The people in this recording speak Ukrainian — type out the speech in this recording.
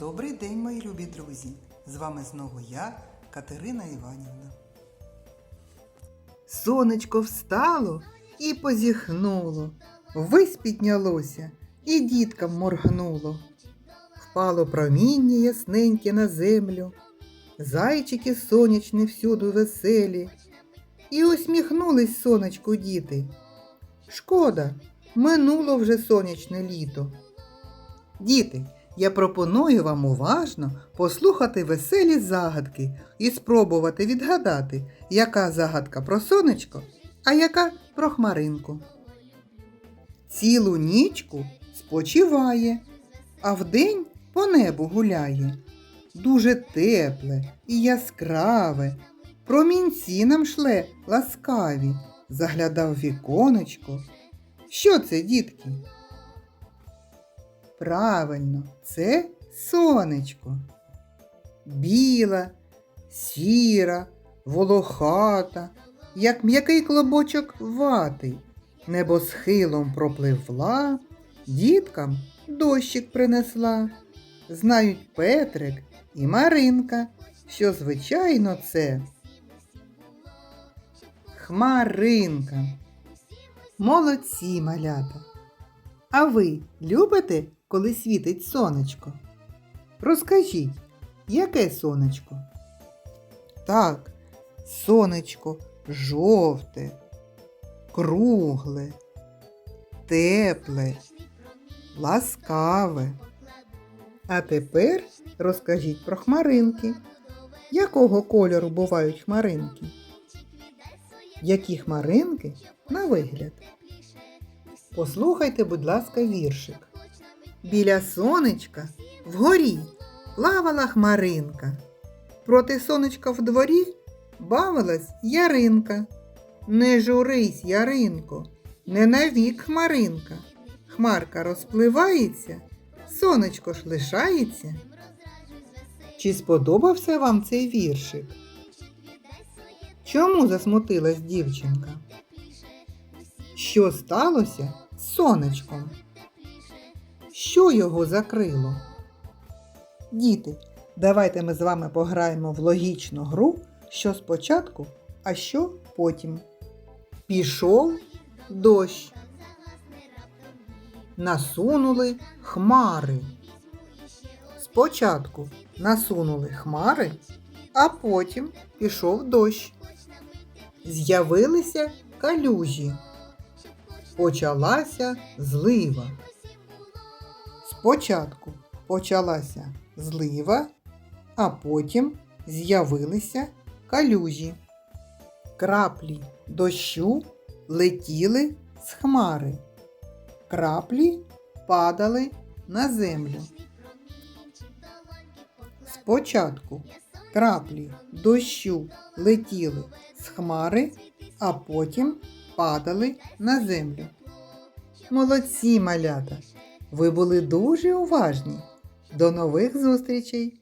Добрий день, мої любі друзі! З вами знову я, Катерина Іванівна. Сонечко встало і позіхнуло, вись піднялося і діткам моргнуло. Впало проміння ясненьке на землю, зайчики сонячні всюду веселі. І усміхнулись сонечку діти. Шкода, минуло вже сонячне літо. Діти, я пропоную вам уважно послухати веселі загадки і спробувати відгадати, яка загадка про сонечко, а яка про хмаринку. Цілу нічку спочиває, а вдень по небу гуляє. Дуже тепле і яскраве, промінці нам шле ласкаві, заглядав віконечко. Що це, дітки? Правильно, це сонечко. Біла, сіра, волохата, як м'який клобочок вати, небосхилом пропливла, діткам дощик принесла. Знають Петрик і Маринка, що звичайно це. Хмаринка. Молодці малята. А ви любите, коли світить сонечко? Розкажіть, яке сонечко? Так, сонечко жовте, кругле, тепле, ласкаве. А тепер розкажіть про хмаринки. Якого кольору бувають хмаринки? Які хмаринки на вигляд? Послухайте, будь ласка, віршик. Біля сонечка вгорі плавала хмаринка. Проти сонечка в дворі бавилась яринка. Не журись, яринко, не навік хмаринка. Хмарка розпливається, сонечко ж лишається. Чи сподобався вам цей віршик? Чому засмутилась дівчинка? Що сталося з сонечком? Що його закрило? Діти, давайте ми з вами пограємо в логічну гру, що спочатку, а що потім. Пішов дощ. Насунули хмари. Спочатку насунули хмари, а потім пішов дощ. З'явилися калюжі почалася злива. Спочатку почалася злива, а потім з'явилися калюжі. Краплі дощу летіли з хмари. Краплі падали на землю. Спочатку краплі дощу летіли з хмари, а потім падали на землю. Молодці, малята! Ви були дуже уважні. До нових зустрічей!